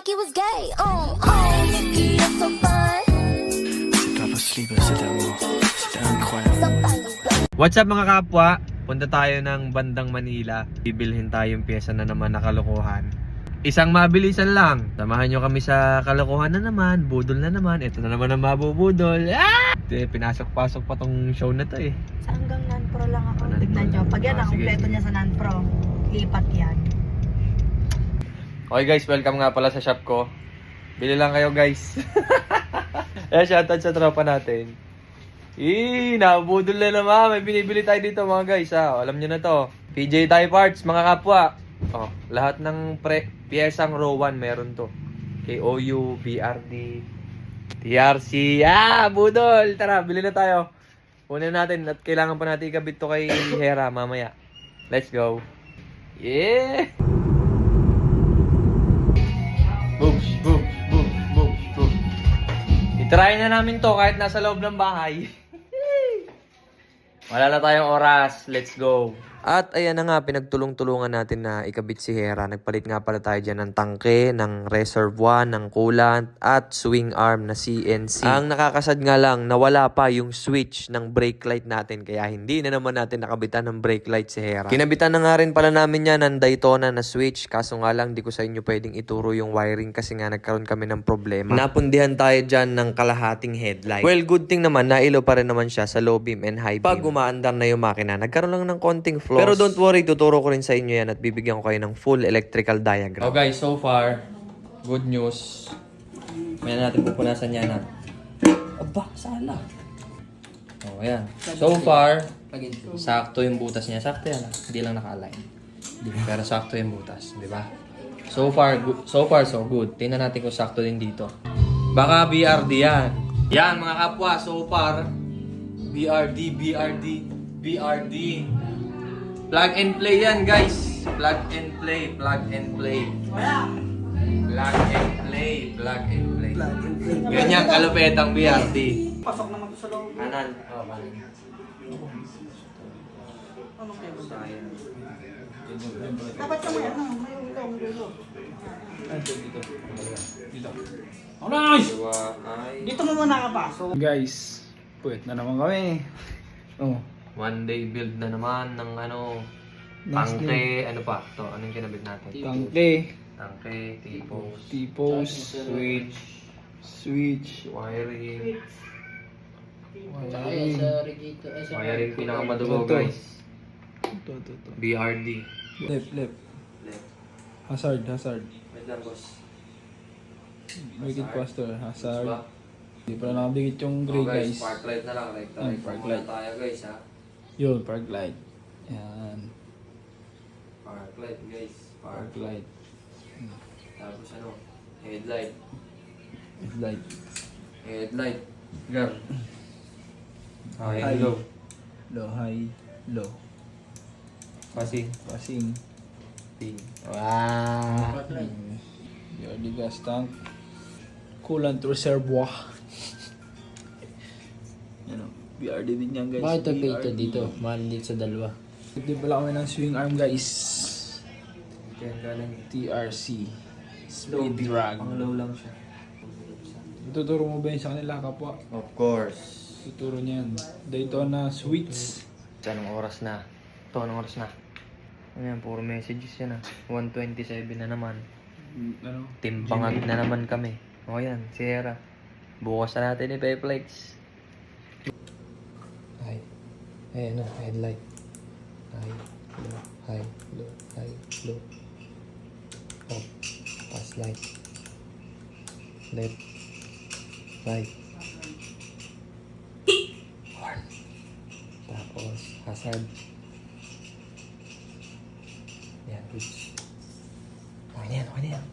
like it was gay. Oh, oh, you're so fun. C'est pas possible, cet amour. C'était incroyable. Somebody blow. What's up mga kapwa? Punta tayo ng bandang Manila. Bibilhin tayong pyesa na naman na kalokohan. Isang mabilisan lang. Samahan nyo kami sa kalokohan na naman. Budol na naman. Ito na naman ang mabubudol. Ah! Di, pinasok-pasok pa tong show na to eh. Sa hanggang non-pro lang ako. Tignan nyo. Pag yan, Ah, ang sige, kompleto sige. niya sa non-pro. Lipat yan. Okay guys, welcome nga pala sa shop ko. Bili lang kayo guys. eh, shoutout sa tropa natin. Eh, nabudol na naman. May binibili tayo dito mga guys ha. Alam nyo na to. PJ Tie Parts, mga kapwa. Oh, lahat ng pre piyesang row 1 meron to. KOU, BRD, TRC. Ah, budol! Tara, bili na tayo. Una natin at kailangan pa natin ikabit to kay Hera mamaya. Let's go. Yeah! Booms, booms, booms, booms. Itry na namin to kahit nasa loob ng bahay. Wala na tayong oras. Let's go. At ayan na nga, pinagtulong-tulungan natin na ikabit si Hera. Nagpalit nga pala tayo dyan ng tangke, ng reservoir, ng coolant, at swing arm na CNC. Ang nakakasad nga lang, nawala pa yung switch ng brake light natin. Kaya hindi na naman natin nakabitan ng brake light si Hera. Kinabitan na nga rin pala namin yan ng Daytona na switch. Kaso nga lang, di ko sa inyo pwedeng ituro yung wiring kasi nga nagkaroon kami ng problema. Napundihan tayo dyan ng kalahating headlight. Well, good thing naman, nailo pa rin naman siya sa low beam and high beam. Pag umaandar na yung makina, nagkaroon lang ng konting flaws. Pero don't worry, tuturo ko rin sa inyo yan at bibigyan ko kayo ng full electrical diagram. Oh guys, so far, good news. May natin pupunasan yan na. Aba, sala. Oh, ayan. So far, sakto yung butas niya. Sakto yan. ah. Hindi lang naka-align. Pero sakto yung butas, di ba? So far, gu- so far so good. Tingnan natin kung sakto din dito. Baka BRD yan. Yan mga kapwa, so far, BRD, BRD, BRD. Plug and play yan, guys. Plug and play, plug and play. Plug and play, plug and play. Ganyan kalupetang BRD. Pasok naman sa loob. Kanan. Oh, kanan. Dapat ka may ano, may ikaw, may ulo. Nice! Dua ay... Dito mo muna nakapasok. Guys, puwet na naman kami. Oh, One day build na naman ng ano... Next Tangke, ano pa? To, anong kinabit natin? tangke, Tangke, tipos, tipos, switch, switch, wiring. wiring. Wiring pinakamadugo, Ito. guys. Ito, ito, ito. BRD. Left, left. Left. Hazard, hazard. Wait lang, boss. Make it faster. Hazard. Diba? Hindi pa na nakadikit yung Oh, gray guys, guys. spark light na lang. Right, right. spark Muna light. tayo, guys, ha? Yun, park light. Yan. Spark light, guys. Spark Park light. Tapos ano? Headlight. Light. Headlight. Gar. High High. and low. Low, high, low. Passing. Passing. Pin. Wow. The gas tank. Coolant reservoir. Yan o. BRD din yan guys. Bakit ito BRD. dito? Mahal dito sa dalawa. Hindi pala kami ng swing arm guys. Yan galing. TRC. Speed drag. Ang low lang siya. Ituturo mo ba yun sa kanila kapwa? Of course. Tuturo niya yan. Daytona Sweets. Anong oras na? Ito, anong oras na? Ano yan, puro messages yan ah. 127 na naman. Ano? Timbangag na naman kami. O yan, Sierra. Bukas na natin ni Peplex. High. Eh, ano? Headlight. High. Low. High. Low. High. Low. Off. Pass light. Left. Right. Horn. Tapos, hazard. Yan, boots. Okay na yan, okay na yan.